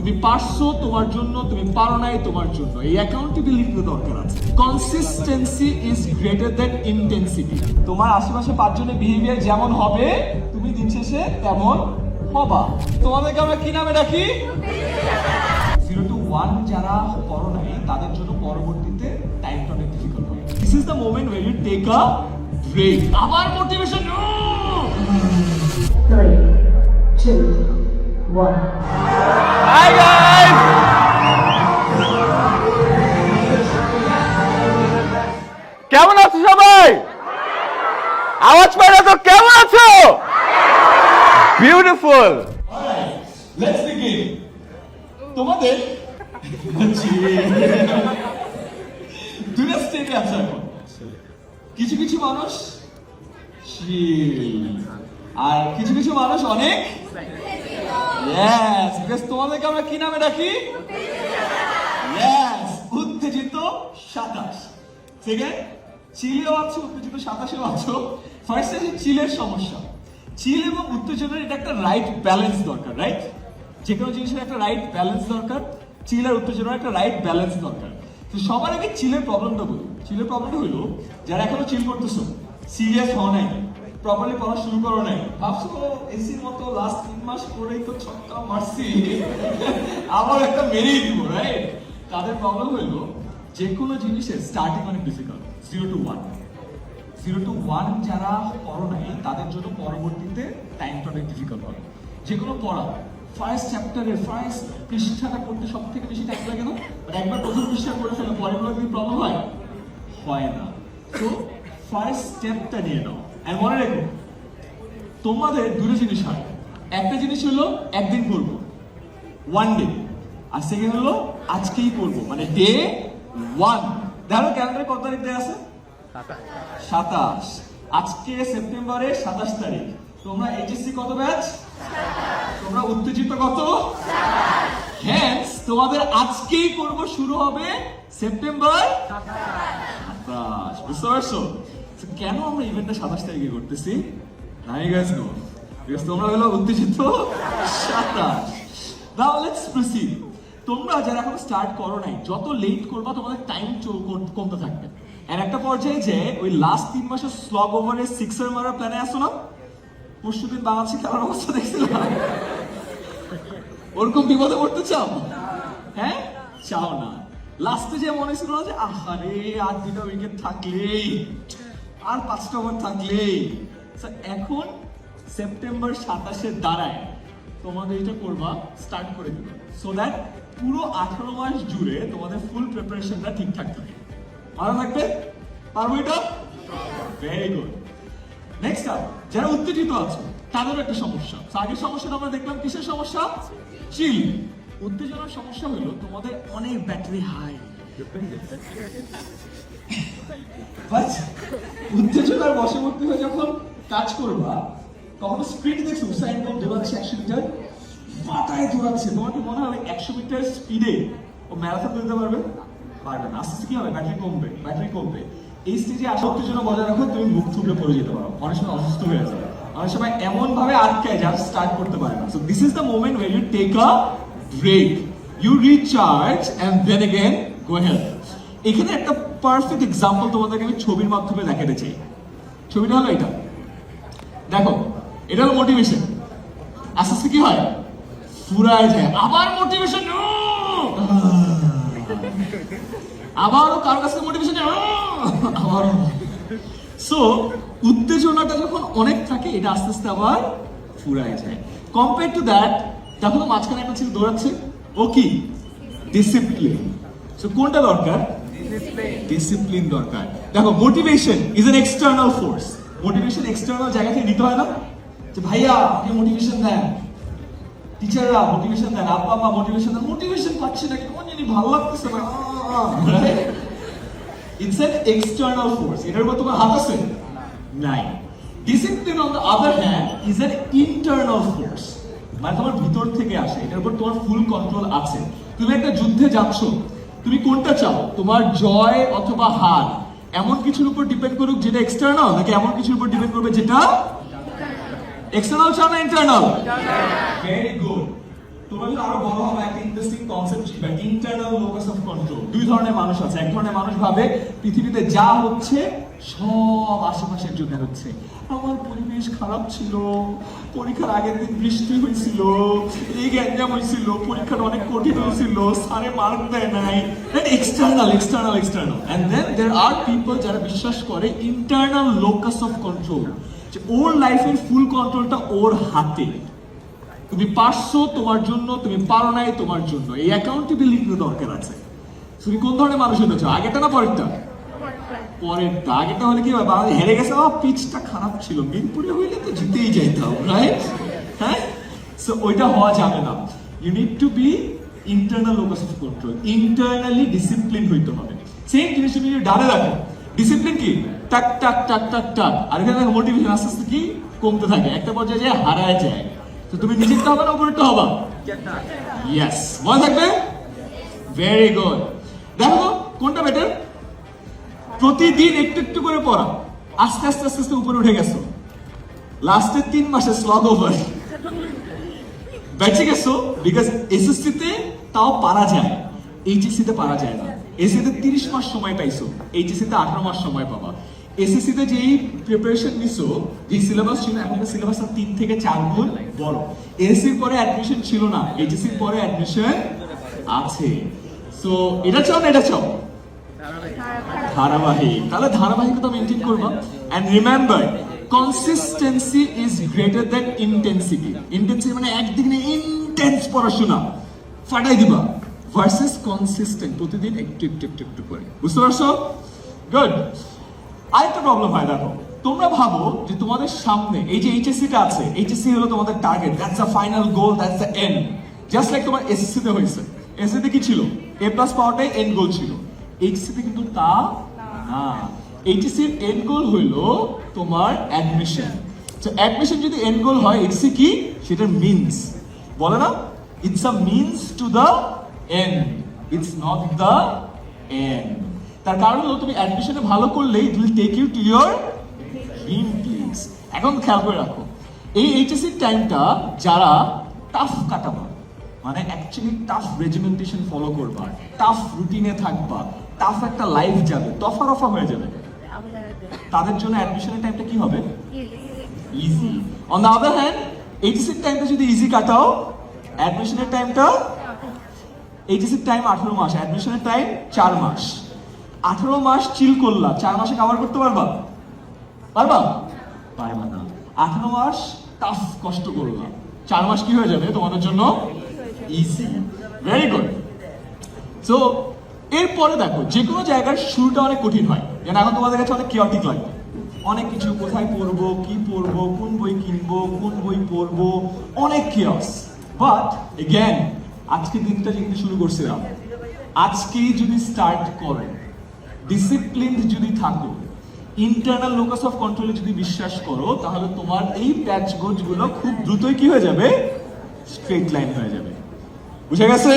তুমি পারছ তোমার জন্য, তুমি পারো নাই তোমার জন্য। এই অ্যাকাউন্টেবিলিটি দরকার আছে। Consistency is greater than intensity তোমার আশেপাশে পাঁচজনের বিহেভিয়ার যেমন হবে, তুমি দিন শেষে তেমন হবা। তোমাদেরকে আমরা কি নামে ডাকি? জিরো টু ওয়ান যারা করো নাই, তাদের জন্য পরবর্তীতে টাইমটা অনেক ডিফিকাল্ট হবে। This is the moment way you take a break আবার মোটিভেশন three. হাই গাইস কেমন আছো সবাই? আওয়াজ পাই তো কেমন আছো? বিউটিফুল লেটস তোমাদের কিছু কিছু মানুষ আর কিছু কিছু মানুষ অনেক ইয়েস বেশ, তোমাদেরকে আমরা কি নামে ডাকি? ইয়েস উত্তেজিত সাতাশ। সেকেন্ড চিলেও আছো, উত্তেজিত সাতাশেও আছো। ফার্স্ট আছে চিলের সমস্যা। চিল এবং উত্তেজনার এটা একটা রাইট ব্যালেন্স দরকার রাইট যে কোনো জিনিসের একটা রাইট ব্যালেন্স দরকার, চিল আর উত্তেজনার একটা রাইট ব্যালেন্স দরকার। তো সবার আগে চিলের প্রবলেমটা বলি। চিলের প্রবলেমটা হলো, যারা এখনও চিল করতেছো সিরিয়াস হওয়া নাই। প্রপারলি পড়া শুরু করো নাই। ভাবছ এসির মতো লাস্ট তিন মাস পরেই তো ছক্কা মারছি। আবার একটা মেরেই দিব রাইট তাদের প্রবলেম হলো যে কোনো জিনিসের স্টার্টিং অনেক difficult zero to one zero to one যারা পড়ো নাই, তাদের জন্য পরবর্তীতে টাইমটা অনেক ডিফিকাল্ট হবে। যে কোনো পড়া ফার্স্ট চ্যাপ্টারের ফার্স্ট পৃষ্ঠাটা করতে সব থেকে বেশি টাইম লাগে না? বাট একবার প্রথম পৃষ্ঠা করে ফেলে পরেরগুলো প্রবলেম হয় হয় না। তো ফার্স্ট স্টেপটা নিয়ে নাও। আর মনে রেখো, তোমাদের দুটো জিনিস হয়। একটা জিনিস হলো একদিন করব ওয়ান ডে আর সেকেন্ড হলো আজকেই করব মানে ডে ওয়ান দেখো ক্যালেন্ডারে কত তারিখ দেওয়া আছে? সাতাশ। আজকে সেপ্টেম্বরের সাতাশ তারিখ। তোমরা এইচএসসি কত ব্যাচ তোমরা উত্তেজিত কত? হ্যান্স তোমাদের আজকেই করব শুরু হবে সেপ্টেম্বর সাতাশ। বুঝতে পারছ? কেন আমরা ইভেন্টটা সাতাশ তারিখে করতেছি নাই গাইস নো বিকজ তোমরা হলো উত্তেজিত। সাতাশ। নাও লেটস প্রসিড তোমরা যারা এখন স্টার্ট করো নাই, যত লেট করবা, তোমাদের টাইম কমতে থাকবে। আর একটা পর্যায়ে যে ওই লাস্ট তিন মাসের স্লগ ওভারে সিক্সার মারার প্ল্যানে আসো না? পরশু দিন বাংলাদেশে খেলার অবস্থা দেখছিলাম। ওরকম বিপদে পড়তে চাও? হ্যাঁ? চাও না। লাস্টে যে মনে ছিল যে, আহারে, আর দুটো উইকেট থাকলেই। আর পাঁচটা ওভার থাকলেই এখন সেপ্টেম্বর সাতাশের দ্বারায় তোমাদের এটা করবা স্টার্ট করে দিবে। সো দ্যাট পুরো আঠারো মাস জুড়ে তোমাদের ফুল প্রিপারেশনটা ঠিকঠাক থাকে। ভালো থাকবে? পারব এটা? ভেরি গুড নেক্সট আপ যারা উত্তেজিত আছে, তাদেরও একটা সমস্যা। আগের সমস্যাটা আমরা দেখলাম, কিসের সমস্যা? চিল উত্তেজনার সমস্যা হলো তোমাদের অনেক ব্যাটারি হাই উত্তেজনার বশবর্তী হয়ে যখন কাজ করবা, তখন স্পিড দেখছ, উসাইন বোল্ট দৌড়াচ্ছে একশো মিটার, মাথায় দৌড়াচ্ছে। তোমার কি মনে হবে, একশো মিটার স্পিডে ও ম্যারাথন দিতে পারবে? পারবে না। আস্তে কি হবে? ব্যাটারি কমবে ব্যাটারি কমবে। এই স্টেজে আসা উত্তেজনা বজায় রাখো, তুমি মুখ থুবড়ে পড়ে যেতে পারো। অনেক সময় অসুস্থ হয়ে যাবে। অনেক সময় এমন ভাবে আটকায় যা স্টার্ট করতে পারে না। So this is the moment way you take a break you recharge and then again go help এখানে একটা পারফেক্ট এক্সাম্পল তোমাদেরকে আমি ছবির মাধ্যমে দেখাতে চাই। ছবিটা হলো এটা। দেখো, এটা হলো মোটিভেশন আস্তে আস্তে কি হয়? ফুরায় যায়। আবার মোটিভেশন আবারও কারও কাছে মোটিভেশন আবারও। সো উত্তেজনাটা যখন অনেক থাকে, এটা আস্তে আস্তে আবার ফুরায় যায়। কম্পেয়ার টু দ্যাট দেখো মাঝখানে একটা ছেলে দৌড়াচ্ছে। ও কি? ডিসিপ্লিন সো কোনটা দরকার? ডিসিপ্লিন দরকার। দেখো motivation is an external force motivation external জায়গা থেকে নিতে হয় না। যে ভাইয়া, আপনি মোটিভেশন দেন। টিচাররা মোটিভেশন দেন আব্বা মা মোটিভেশন দেন। মোটিভেশন পাচ্ছি না, কেমন জানি ভালো লাগতেছে না। ইটস এন এক্সটার্নাল ফোর্স এটার উপর তোমার হাত আছে? নাই। Discipline on the other hand is an internal force মানে তোমার ভিতর থেকে আসে, এটার উপর তোমার ফুল কন্ট্রোল আছে। তুমি একটা যুদ্ধে যাচ্ছ তুমি কোনটা চাও? তোমার জয় অথবা হার? এমন কিছুর উপর ডিপেন্ড করুক যেটা এক্সটার্নাল নাকি এমন কিছুর উপর ডিপেন্ড করবে যেটা? এক্সটার্নাল চাও না internal very good internal locus of control দুই ধরনের মানুষ আছে। এক ধরনের মানুষ ভাবে পৃথিবীতে যা হচ্ছে সব আমার পরিবেশ খারাপ ছিল, পরীক্ষার আগের দিন বৃষ্টি হয়েছিল, এই গ্যাঞ্জাম হয়েছিল, পরীক্ষাটা অনেক কঠিন হয়েছিল, স্যারে মার্ক দেয় নাই। External external external and then R people যারা বিশ্বাস করে ইন্টারনাল লোকাস অফ কন্ট্রোল যে ওর লাইফের ফুল কন্ট্রোলটা ওর হাতে। তুমি পারছ তোমার জন্য, তুমি পারো নাই তোমার জন্য। এই অ্যাকাউন্টেবিলিটি দরকার আছে। তুমি কোন ধরনের মানুষ হতে চাও? আগেটা না পরেরটা? পরেরটা। আগেটা হলে কি বাংলাদেশ হেরে গেছে ও পিচটা খারাপ ছিল। মিরপুরে হইলে তো জিতেই যাইতাম রাইট হ্যাঁ? সো ওইটা হওয়া যাবে না। You need to be internal locus of control internally discipline হইতে হবে। সেম জিনিস তুমি ডানে রাখো ডিসিপ্লিন কি? টাক টাক টাক টাক টাক। আর এখানে মোটিভেশন আস্তে আস্তে কি? কমতে থাকে। একটা পর্যায়ে যায় হারায় যায়। তো তুমি নিজেরটা হবে না উপরেরটা হবা? ইয়েস মনে থাকবে? ভেরি গুড দেখো কোনটা বেটার প্রতিদিন একটু একটু করে পড়া। আস্তে আস্তে আস্তে আস্তে উপরে উঠে গেছো। লাস্টের তিন মাসে স্লগ ওভার বেঁচে গেছো? বিকজ এসএসসি তে তাও পারা যায়। এইচএসসি তে পারা যায় না। এসএসসি তে তিরিশ মাস সময় পাইছো। এইচএসসি তে আঠারো মাস সময় পাবা। এসএসসি তে যেই প্রিপারেশন নিছো যে সিলেবাস ছিল, এখন সিলেবাস তিন থেকে চার গুণ বড়। এসএসসির পরে অ্যাডমিশন ছিল না এইচএসসির পরে অ্যাডমিশন আছে। সো এটা চাও এটা চাও? ধারাবাহিক। তাহলে ধারাবাহিকতা মেনটেন করবা। And remember consistency is greater than intensity intensity মানে একদিনে ইন্টেন্স পড়াশোনা। ফাটাই দিবা। ভার্সেস কনসিস্টেন্ট প্রতিদিন একটু একটু একটু একটু করে। বুঝতে পারছ? গুড আরেকটা প্রবলেম হয়, দেখো। তোমরা ভাবো যে তোমাদের সামনে এই যে এইচএসসি টা আছে এইচএসসি হলো তোমাদের target that's the final goal that's the end just like তোমার এসএসসি তে হয়েছে। এসএসসি তে কি ছিল? এ প্লাস পাওয়াটাই এন্ড গোল ছিল। এইচএসসি তে কিন্তু তা না। এইচএসসি এর এন্ড গোল হইল তোমার অ্যাডমিশন তো অ্যাডমিশন যদি এন্ড গোল হয় এইচএসসি কি? সেটা মিনস বলে না? It's a means to the end it's not the end তার কারণ হলো তুমি অ্যাডমিশনে ভালো করলে it will take you to your dream place এখন খেয়াল করে রাখো, এই এইচএসসি টাইমটা যারা টাফ কাটাবা মানে অ্যাকচুয়ালি টাফ রেজিমেন্টেশন ফলো করবা টাফ রুটিনে থাকবা টাফ একটা লাইফ যাবে তফা রফা হয়ে যাবে। তাদের জন্য অ্যাডমিশনের টাইমটা কি হবে? Easy on the other hand এইচএসির টাইমটা যদি ইজি কাটাও অ্যাডমিশনের টাইমটা এইচএসির টাইম আঠারো মাস অ্যাডমিশনের টাইম চার মাস। আঠারো মাস চিল করলা, চার মাসে কভার করতে পারবা? পারবা? পারবা না। আঠারো মাস টাফ কষ্ট করলা। চার মাস কি হয়ে যাবে তোমাদের জন্য? ইজি ভেরি গুড সো এরপরে দেখো যে কোনো জায়গার শুরুটা অনেক কঠিন হয়। যেন এখন তোমাদের কাছে অনেক কিওটিক লাগবে অনেক কিছু, কোথায় পড়ব, কি পড়ব, কোন বই কিনবো, কোন বই পড়ব, অনেক কিয়স বাট এগেন আজকে দিনটা যেখানে শুরু করছিলাম, আজকেই যদি স্টার্ট করো ডিসিপ্লিন যদি থাকো ইন্টারনাল লোকাস অফ কন্ট্রোলে যদি বিশ্বাস করো তাহলে তোমার এই প্যাচগুলো খুব দ্রুতই কি হয়ে যাবে? স্ট্রেট লাইন হয়ে যাবে। বুঝে গেছে?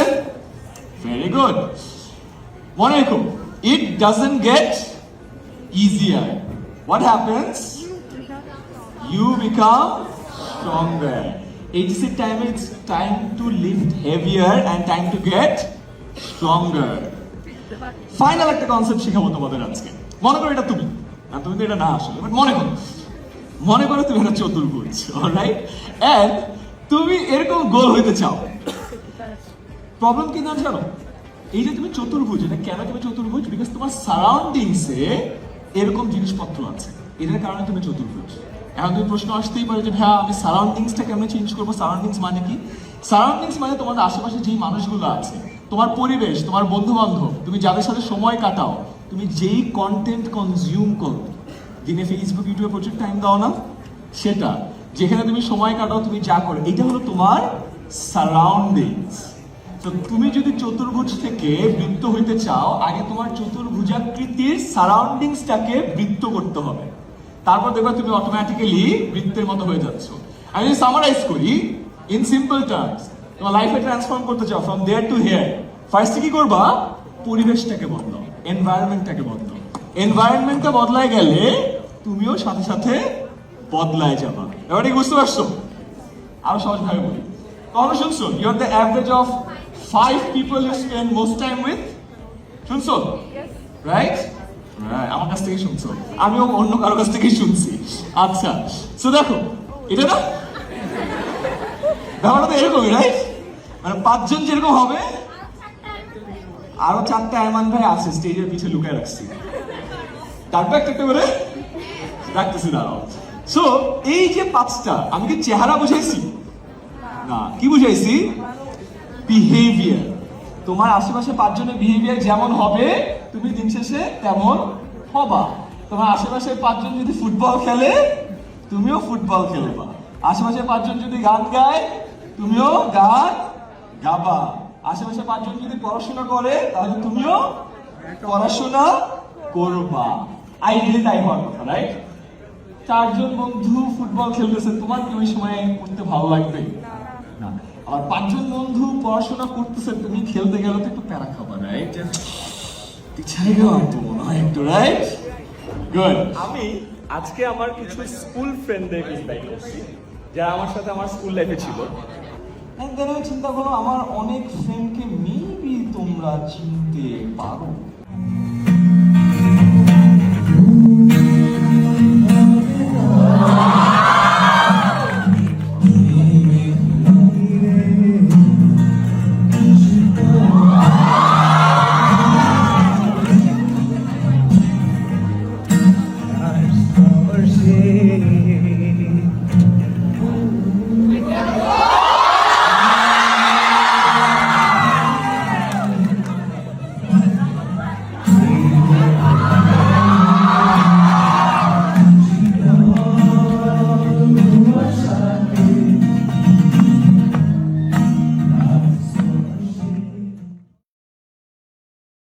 ভেরি গুড মনে রেখো it doesn't get easier what happens you become stronger. It's a time, it's time to lift heavier and time to get stronger. Final একটা কনসেপ্ট শেখাবো তোমাদের আজকে। মনে করো এটা তুমি। আর তুমি তো এটা না আসলে বাট মনে করো। মনে করো তুমি একটা চতুর্ভুজ রাইট এন্ড তুমি এরকম গোল হইতে চাও। প্রবলেম কি না জানো? এই যে তুমি চতুর্ভুজ, এটা কেন তুমি চতুর্ভুজ? বিকজ তোমার সারাউন্ডিংসে এরকম জিনিসপত্র আছে। এটার কারণে তুমি চতুর্ভুজ। এখন তুমি প্রশ্ন আসতেই পারে যে হ্যাঁ আমি সারাউন্ডিংসটা কেমন চেঞ্জ করব? সারাউন্ডিংস মানে কি? সারাউন্ডিংস মানে তোমাদের আশেপাশে যেই মানুষগুলো আছে তোমার পরিবেশ, তোমার বন্ধু বান্ধব তুমি যাদের সাথে সময় কাটাও, তুমি যেই কন্টেন্ট কনজিউম করো দিনে ফেসবুক ইউটিউবে প্রচুর টাইম দাও না, সেটা, যেখানে তুমি সময় কাটাও, তুমি যা করো এটা হলো তোমার সারাউন্ডিংস তো তুমি যদি চতুর্ভুজ থেকে বৃত্ত হইতে চাও, আগে তোমার চতুর্ভুজাকৃতির সারাউন্ডিংসটাকে বৃত্ত করতে হবে। তারপর দেখবে তুমি অটোমেটিক্যালি বৃত্তের মতো হয়ে যাচ্ছ। আমি যদি সামারাইজ করি ইন সিম্পল টার্মস তোমার লাইফে ট্রান্সফর্ম করতে চাও ফ্রম দেয়ার টু হেয়ার ফার্স্টে কি করবা? পরিবেশটাকে বদলাও এনভায়রনমেন্টটাকে বদলাও। এনভায়রনমেন্টটা বদলায় গেলে তুমিও সাথে সাথে বদলায় যাবা। কি বুঝতে পারছ? আরও সহজ ভাবে বলি। কখনো শুনছো? You are the average of five people you spend most time with শুনছো? রাইট আমার কাছ থেকে শুনছো। আমিও অন্য কারও কাছ থেকেই শুনছি। আচ্ছা সো দেখো এটা না ব্যাপারটা তো এরকমই রাইট মানে পাঁচজন যেরকম হবে, আরও চারটা আয়মান ভাই আছে, স্টেজের পিছে লুকায় রাখছি। ডাকবে একটা একটা করে? রাখতেছি দাঁড়াও। সো এই যে পাঁচটা, আমি কি চেহারা বুঝাইছি? না, কি বুঝাইছি? বিহেভিয়ার তোমার আশেপাশে পাঁচজনের বিহেভিয়ার যেমন হবে, তুমি দিন শেষে তেমন হবা। তোমার আশেপাশে পাঁচজন যদি ফুটবল খেলে, তুমিও ফুটবল খেলবা। আশেপাশে পাঁচজন যদি গান গায় তুমিও গান গাবা আশেপাশে পাঁচজন যদি পড়াশোনা করে, তাহলে তুমিও পড়াশোনা করবা। আইডিয়ালি তাই হওয়ার কথা রাইট চারজন বন্ধু ফুটবল খেলতেছে, তোমার কি ওই সময় করতে ভালো লাগবে? আর পাঁচজন বন্ধু পড়াশোনা করতেছে, তুমি খেলতে গেলে তো একটু প্যারা খাবার রাইট পিছাইলেও আনতো মনে হয় একটু রাইট গুড আমি আজকে আমার কিছু স্কুল ফ্রেন্ডদের ইনভাইট যারা আমার সাথে আমার স্কুল লাইফে ছিল। দেন চিন্তা করো, আমার অনেক ফ্রেন্ডকে মেবি তোমরা চিনতে পারো।